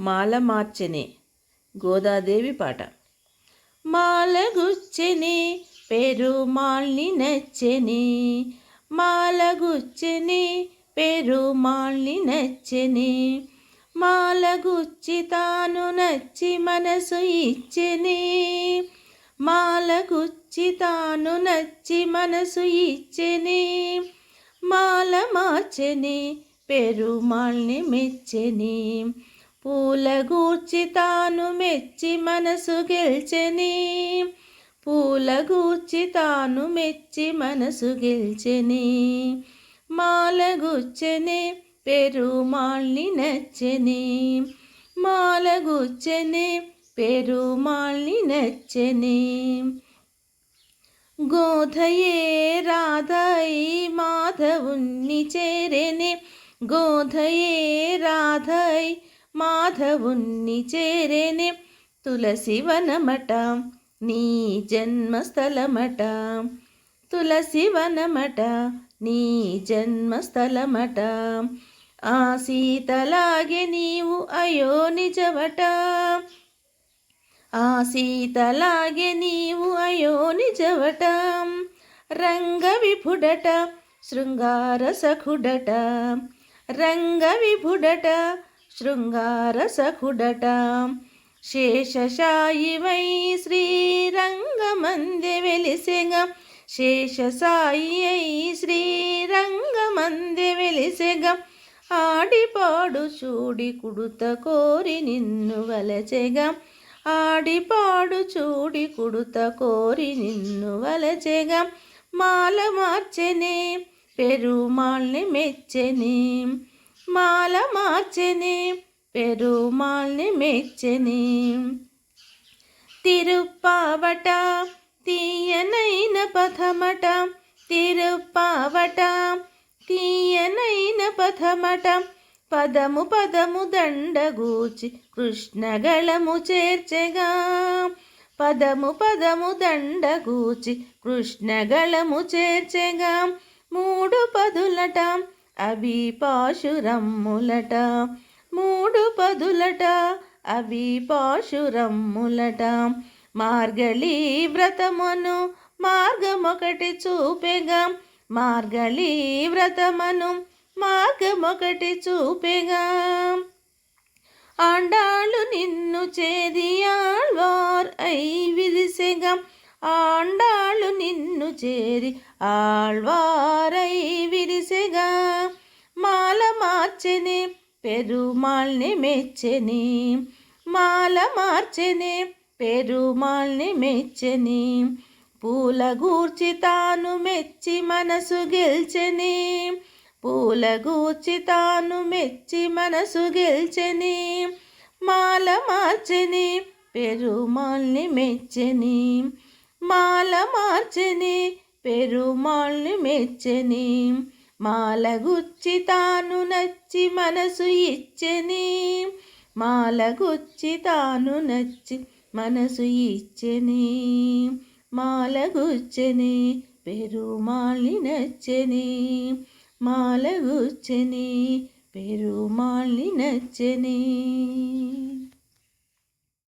మాల మార్చెనే గోదాదేవి పాట. మాలగుచ్చెని పెరుమాళ్ళని నచ్చెని. మాలగుచ్చెని పెరుమాళ్ళని నచ్చెని. మాలగుచ్చి తాను నచ్చి మనసు ఇచ్చెని. మాలగుచ్చి తాను నచ్చి మనసు ఇచ్చెని. మాల మార్చెని పెరుమాళ్ళని మెచ్చెని. పూలగూర్చి తాను మెచ్చి మనసు గెల్చెని పూలగూర్చి తాను మెచ్చి మనసు గెల్చెని మాల పెరుమాళ్ళి నచ్చని నచ్చెని పెరుమాళ్ళి నచ్చని గోధయే రాధయి మాధవుణ్ణి చేరెనే గోధయే రాధై మాధవుణ్ణి చేరేనే తులసి వనమట నీ జన్మస్థలమట. తులసి వనమట నీ జన్మస్థలమట. ఆ సీతలాగే నీవు అయో నిజవట. ఆ సీతలాగే నీవు అయో నిజవట. రంగ విభుడట శృంగార సఖుడట. రంగ విభుడట శృంగారసకుడట సఖుడట శేషశాయివై శ్రీరంగమందె వెలిసెగ శేషసాయి అయి శ్రీరంగమందె వెలిసెగ ఆడిపాడు చూడి కుడుత కోరి నిన్ను వలచెగా. ఆడిపాడు చూడి కుడుత కోరి నిన్ను వలచెగా. మాల మార్చెనే పెరుమాల్ని మెచ్చెని. మాల మార్చెని పెరుమాల్ని మెచ్చెని. తిరుప్పావట తీయనైన పథమట తిరుప్పావట తీయనైన పథమట పదము పదము దండగూచి కృష్ణగళము చేర్చెగా. పదము పదము దండగూచి కృష్ణగళము చేర్చెగా. మూడు పదులట అవి పాశురమ్ములట మూడు పదులట. అవి పాశురమ్ములట మార్గళి వ్రతమును మార్గమొకటి చూపెగా. మార్గళి వ్రతమను మార్గమొకటి చూపెగా. ఆండాళ్ళు నిన్ను చేది ఆళ్వార్ అయి విరిసెగా. ఆండాళ్ళు నిన్ను చేరి ఆళ్వారై విరిసెగా మాల మార్చెనే పెరుమాల్ని మెచ్చెని. మాల మార్చెనే పెరుమాల్ని మెచ్చెని. పూల గూర్చి తాను మెచ్చి మనసు గెల్చెని. పూల గూర్చి తాను మెచ్చి మనసు గెల్చెని. మాల మార్చెని పెరుమాల్ని మెచ్చెని. మాల మార్చని పెరుమాళ్ళు మెచ్చని. మాల గుచ్చి తాను నచ్చి మనసు ఇచ్చని. మాల గుచ్చి తాను నచ్చి మనసు ఇచ్చని. మాల గుచ్చెని పెరుమాళ్ళి నచ్చని. మాల గుచ్చని పెరుమాళ్ళి నచ్చని.